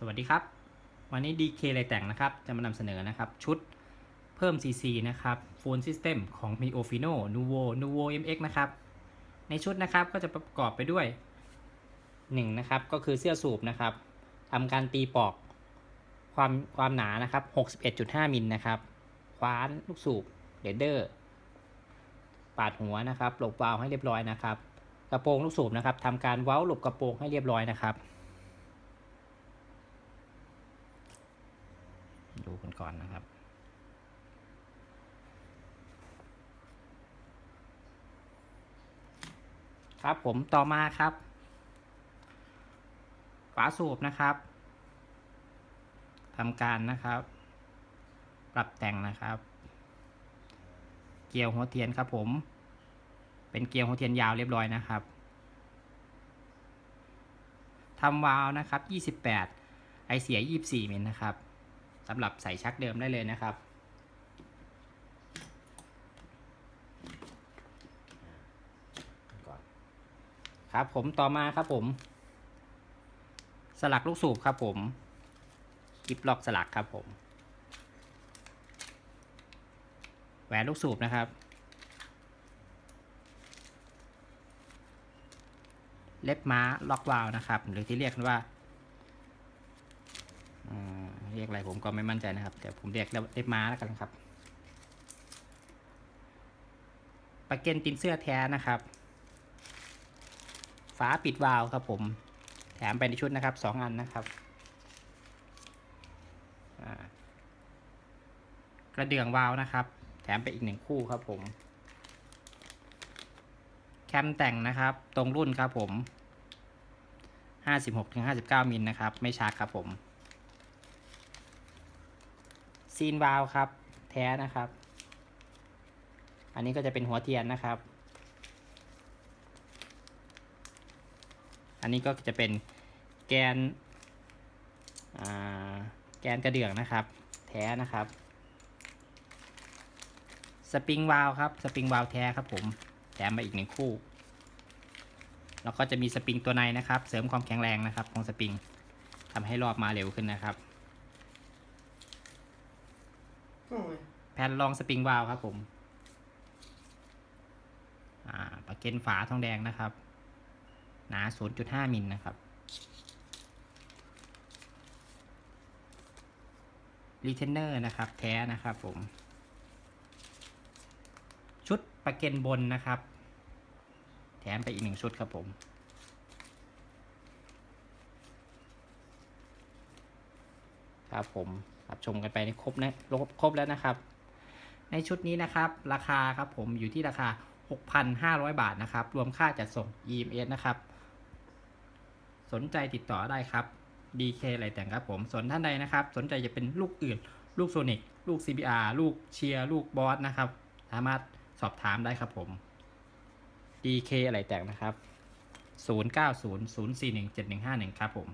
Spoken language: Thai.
สวัสดีครับ วันนี้ DK เลยแต่งนะครับ จะมานำเสนอนะครับ ชุดเพิ่ม CC นะครับ Phone System ของ Mio Fino Nuvo Nuvo MX นะครับ ในชุดนะครับก็จะประกอบไปด้วย1นะครับ ก็คือเสื้อสูบนะครับทำการตีปอก ความความหนานะครับ 61.5 มิลนะครับ คว้านลูกสูบเดดเดอร์ ปาดหัวนะครับ หลบวาล์วให้เรียบร้อยนะครับ กระโปรงลูกสูบนะครับทำการเว้าหลบกระโปรงให้เรียบร้อยนะครับ ดู ก่อนนะครับ ครับผมต่อมาครับ ฝาสูบนะครับทำการนะครับ ปรับแต่งนะครับ เกลียวหัวเทียนครับผม เป็นเกลียวหัวเทียนยาวเรียบร้อยนะครับทำวาล์วนะครับ 28 ไอเสีย 24 มิลนะครับ สำหรับใส่ชักเดิมได้เลยนะครับก่อนครับผมต่อมาครับผม สลักลูกสูบครับผมกิบล็อกสลักครับผมแหวนลูกสูบนะครับ เล็บม้าล็อกวาล์วนะครับ หรือที่เรียกกันว่าอืม เรียกอะไรผมก็ไม่มั่นใจนะครับ แต่ผมเรียกเล็บม้าแล้วกันครับปากเกนตินเสื้อแท้นะครับ ฝาปิดวาล์วครับผม แถมไปในชุดนะครับสองอันนะครับ กระเดื่องวาล์วนะครับ แถมไปอีกหนึ่งคู่ครับผม แคมแต่งนะครับ ตรงรุ่นครับผม 56ถึง59มิลนะครับ ไม่ชาร์จครับผม ซีนวาลครับ แท้นะครับ อันนี้ก็จะเป็นหัวเทียนนะครับ อันนี้ก็จะเป็นแกนแกนกระเดื่องนะครับ แท้นะครับ สปริงวาลครับ สปริงวาลแท้ครับผมแถมมาอีกหนึ่งคู่แล้วก็จะมีสปริงตัวในนะครับ เสริมความแข็งแรงนะครับ ของสปริงทำให้รอบมาเร็วขึ้นนะครับ แผ่นรองสปริงวาล์วครับผม อ่าปากเกนฝาทองแดงนะครับ หนา 0.5 มิลนะครับ รีเทนเนอร์นะครับ แท้นะครับผม ชุดปากเกนบนนะครับ แถมไปอีกหนึ่งชุดครับผม ครับผมรับชมกันไปในครบนะครบแล้วนะครับ ในชุดนี้นะครับราคาครับผมอยู่ที่ราคา 6,500 บาทนะครับ รวมค่าจัดส่ง EMS นะครับ สนใจติดต่อได้ครับ DK อะไรแต่งครับผม ส่วนท่านใดนะครับ สนใจจะเป็นลูกอื่น ลูกโซนิกลูก CBR ลูกเชียร์ลูกบอสนะครับ สามารถสอบถามได้ครับผม DK อะไรแต่งนะครับ 0900417151 ครับผม